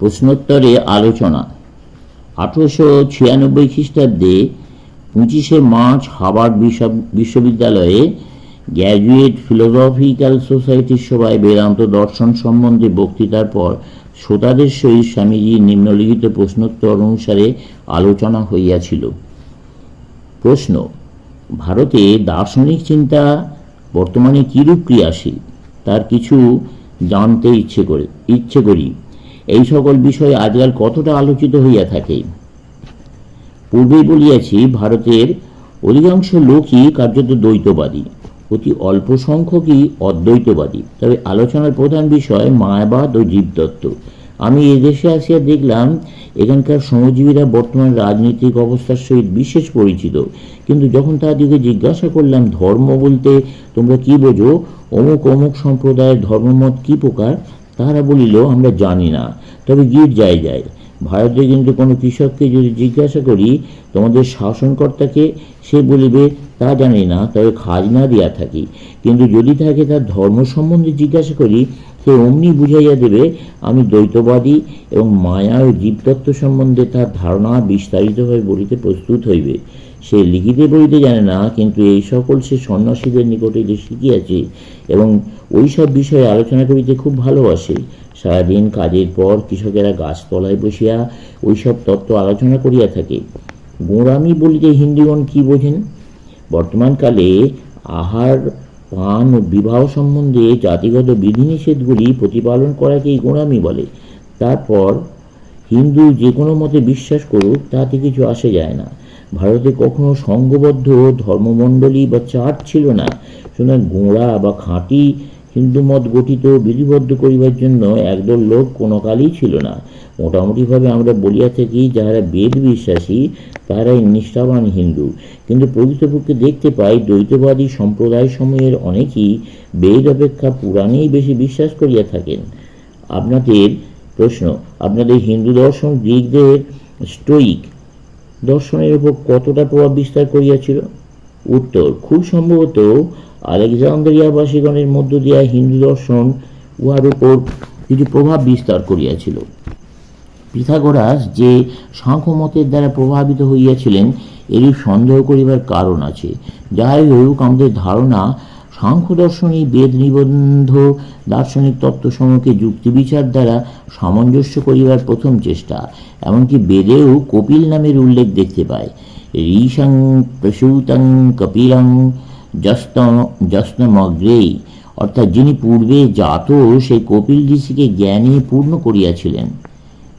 প্রশ্নোত্তরে আলোচনা। আঠেরোশো ছিয়ানব্বই খ্রিস্টাব্দে পঁচিশে মার্চ হার্ভার্ড বিশ্ব- বিশ্ববিদ্যালয়ে গ্র্যাজুয়েট ফিলোসফিক্যাল সোসাইটির সভায় বেদান্ত দর্শন সম্বন্ধে বক্তৃতার পর শ্রোতাদের সহিত স্বামীজি নিম্নলিখিত প্রশ্নোত্তর অনুসারে আলোচনা হইয়াছিল। প্রশ্ন, ভারতে দার্শনিক চিন্তা বর্তমানে কিরূপ ক্রিয়াশীল? তার কিছু জানতে ইচ্ছে করে ইচ্ছে করি। এই সকল বিষয় আজকাল কতটা আলোচিত হইয়া থাকে? পূর্বেই বলিয়াছি, ভারতের অধিকাংশ লোকই কার্যত দ্বৈতবাদী, অতি অল্প সংখ্যকই অদ্বৈতবাদী। তবে আলোচনার প্রধান বিষয় মায়াবাদ ও জীবতত্ত্ব আমি এদেশে আসিয়া দেখলাম, এখানকার শ্রমজীবীরা বর্তমান রাজনৈতিক অবস্থার সহিত বিশেষ পরিচিত। কিন্তু যখন তাদেরকে জিজ্ঞাসা করলাম, ধর্ম বলতে তোমরা কি বোঝো? অমুক অমুক সম্প্রদায়ের ধর্মমত কি প্রকার? তাহারা বলিল, আমরা জানি না। তবে গির্জায় যায় ভারতে কিন্তু কোনো কৃষককে যদি জিজ্ঞাসা করি, তোমাদের শাসনকর্তাকে সে বলিবে, তা জানি না, তবে খাজনা দিয়া থাকি। কিন্তু যদি তাকে তার ধর্ম সম্বন্ধে জিজ্ঞাসা করি, সে অমনি বুঝাইয়া দেবে, আমি দ্বৈতবাদী এবং মায়া ও জীবতত্ত্ব সম্বন্ধে তার ধারণা বিস্তারিতভাবে বলিতে প্রস্তুত হইবে। সে লিখিতে বলিতে জানে না, কিন্তু এই সকল সে সন্ন্যাসীদের নিকটে যে শিখিয়াছে এবং ওই সব বিষয়ে আলোচনা করিতে খুব ভালোবাসে। সারাদিন কাজের পর কৃষকেরা গাছতলায় বসিয়া ওইসব তত্ত্ব আলোচনা করিয়া থাকে। গোঁড়ামি বলিতে হিন্দুগণ কি বোঝেন? বর্তমানকালে আহার, পান ও বিবাহ সম্বন্ধে জাতিগত বিধিনিষেধগুলি প্রতিপালন করাকেই গোঁড়ামি বলে। তারপর হিন্দু যে কোনো মতে বিশ্বাস করুক, তাতে কিছু আসে যায় না। ভারতে কখনো সংঘবদ্ধ ধর্মমণ্ডলী বা চার্চ ছিল না। সুতরাং গোঁড়া বা খাঁটি হিন্দু মত গঠিত বিধিবদ্ধ করিবার জন্য একদল লোক কোনো কালই ছিল না। মোটামুটিভাবে আমরা বলিয়া থাকি, যাহারা বেদ বিশ্বাসী, তাহারাই নিষ্ঠাবান হিন্দু। কিন্তু প্রকৃতপক্ষে দেখতে পাই, দ্বৈতবাদী সম্প্রদায় সমূহের অনেকেই বেদ অপেক্ষা পুরাণেই বেশি বিশ্বাস করিয়া থাকেন। আপনাদের প্রশ্ন, আপনাদের হিন্দু দর্শন গ্রিকদের স্টোইক দর্শনের উপর কতটা প্রভাব বিস্তার করিয়াছিল? উত্তর, খুব সম্ভবত আলেকজান্দ্রিয়াবাসীগণের মধ্য দিয়া হিন্দু দর্শন উহার উপর কিছু প্রভাব বিস্তার করিয়াছিল। পিথাগোরাস যে সাংখ্যমতের দ্বারা প্রভাবিত হইয়াছিলেন, এরূপ সন্দেহ করিবার কারণ আছে। যাহাই হোক আমাদের ধারণা সাংখ্য দর্শনই বেদ নিবন্ধ, দার্শনিক তত্ত্বসমূহকে যুক্তিবিচার দ্বারা সামঞ্জস্য করিবার প্রথম চেষ্টা। এমনকি বেদেও কপিল নামের উল্লেখ দেখতে পায়। ঋষং প্রসূতং কপিলং যস্ত যস্নমগ্রেই অর্থাৎ যিনি পূর্বে জাত সেই কপিল ঋষিকে জ্ঞানে পূর্ণ করিয়াছিলেন।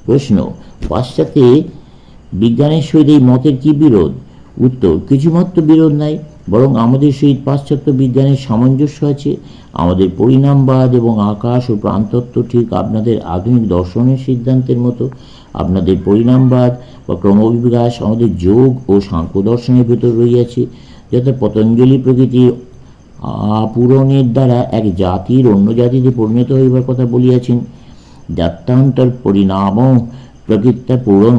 প্রশ্ন, পাশ্চাত্যে বিজ্ঞানের সহিত এই মতের কি বিরোধ? উত্তর, কিছুমাত্র বিরোধ নাই। বরং আমাদের সহিত পাশ্চাত্য বিজ্ঞানের সামঞ্জস্য আছে, আমাদের পরিণামবাদ এবং আকাশ ও প্রাণতত্ত্ব ঠিক আপনাদের আধুনিক দর্শনের সিদ্ধান্তের মতো, আপনাদের পরিণামবাদ বা ক্রমবিকাশ আমাদের যোগ ও সাংখ্য দর্শনের ভেতর রইয়াছে যাতে পতঞ্জলি প্রকৃতির আপূরণের দ্বারা এক জাতির অন্য জাতিতে পরিণত হইবার কথা বলিয়াছেন জাত্যান্তর পরিণাম প্রকৃত্যা পূরণ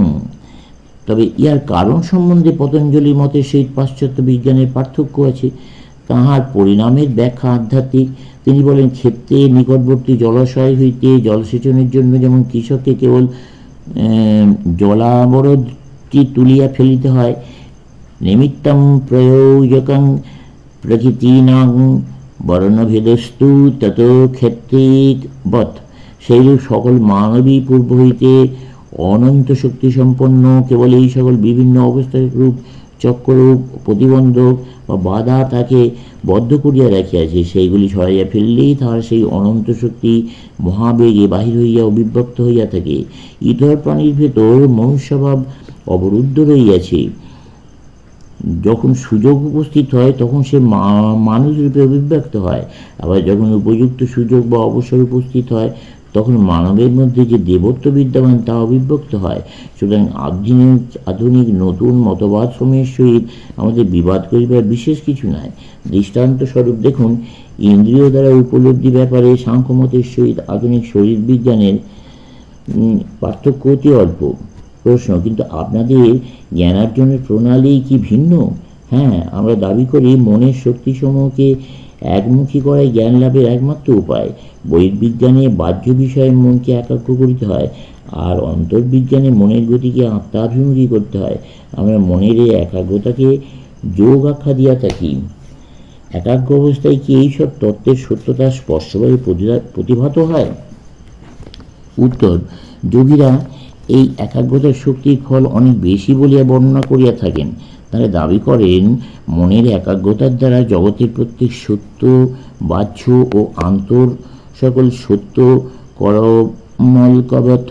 তবে ইহার কারণ সম্বন্ধে পতঞ্জলির মতে সেই পাশ্চাত্য বিজ্ঞানের পার্থক্য আছে। তাহার পরিণামের ব্যাখ্যা আধ্যাত্মিক। তিনি বলেন ক্ষেত্রে নিকটবর্তী জলাশয় হইতে জলসেচনের জন্য যেমন কৃষককে কেবল আহ, জলাবরোধটি তুলিয়া ফেলিতে হয় নিমিত্তম প্রয়োজকং প্রকৃতিনাং বর্ণভেদস্তু তত ক্ষেত্রিক বৎ। সেইরূপ সকল মানবী পূর্ব হইতে অনন্ত শক্তি সম্পন্ন, কেবল এই সকল বিভিন্ন অবস্থার রূপ, চক্ররূপ, প্রতিবন্ধক বা বাধা তাকে বদ্ধ করিয়া রাখিয়াছে। সেইগুলি সরাইয়া ফেললেই তাহার সেই অনন্ত শক্তি মহাবেগে বাহির হইয়া অবিভক্ত হইয়া থাকে। ইতর প্রাণীর ভেতর মনুষ্যভাব অবরুদ্ধ রইয়াছে যখন সুযোগ উপস্থিত হয়, তখন সে মা- মানুষ রূপে অভিব্যক্ত হয়। আবার যখন উপযুক্ত সুযোগ বা অবসর উপস্থিত হয় তখন মানবের মধ্যে যে দেবত্ব বিদ্যমান তা অবিভক্ত হয়। সুতরাং আধুনিক আধুনিক নতুন মতবাদ সমূহের সহিত আমাদের বিবাদ করিবার বিশেষ কিছু নাই। দৃষ্টান্ত স্বরূপ দেখুন, ইন্দ্রিয় দ্বারা উপলব্ধি ব্যাপারে সাংখ্যমতের সহিত আধুনিক শরীর বিজ্ঞানের পার্থক্য অতি অল্প। প্রশ্ন, কিন্তু আপনাদের জ্ঞানার্জনের প্রণালী কি ভিন্ন? হ্যাঁ আমরা দাবি করি মনের শক্তিসমূহকে একমুখী করাই জ্ঞান লাভের একমাত্র উপায়। বহির্বিজ্ঞানে বাহ্য বিষয়ে মনকে একাগ্র করিতে হয়, আর অন্তর্বিজ্ঞানে মনের গতিকে আত্মাভিমুখী করতে হয়। আমরা মনের এই একাগ্রতাকে যোগ আখ্যা দিয়া থাকি। একাগ্র অবস্থায় কি এইসব তত্ত্বের সত্যতা স্পষ্টভাবে প্রতিভা- প্রতিভাত হয়? উত্তর, যোগীরা এই একাগ্রতার শক্তির ফল অনেক বেশি বলিয়া বর্ণনা করিয়া থাকেন। তারা দাবি করেন, মনের একাগ্রতার দ্বারা জগতের প্রত্যেক সত্য, বাহ্য ও আন্তর সকল সত্য করমলকবৎ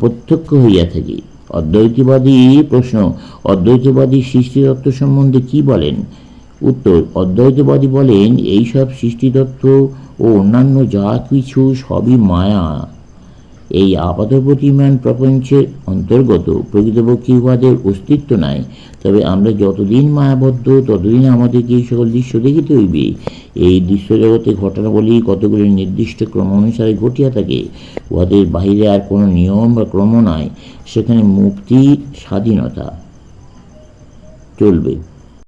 প্রত্যক্ষ হইয়া থাকে। অদ্বৈতবাদী প্রশ্ন, অদ্বৈতবাদী সৃষ্টিতত্ত্ব সম্বন্ধে কি বলেন? উত্তর, অদ্বৈতবাদী বলেন, এইসব সৃষ্টিতত্ত্ব ও অন্যান্য যা কিছু সবই মায়া। এই আপাত প্রতিমান প্রপঞ্চের অন্তর্গত প্রকৃতপক্ষে উহাদের অস্তিত্ব নাই। তবে আমরা যতদিন মায়াবদ্ধ, ততদিন আমাদেরকে এই সকল দৃশ্য দেখিতে হইবে। এই দৃশ্য জগতে ঘটনাবলী কতগুলি নির্দিষ্ট ক্রম অনুসারে ঘটিয়া থাকে, উহাদের বাহিরে আর কোনো নিয়ম বা ক্রম নাই। সেখানে মুক্তি স্বাধীনতা চলবে।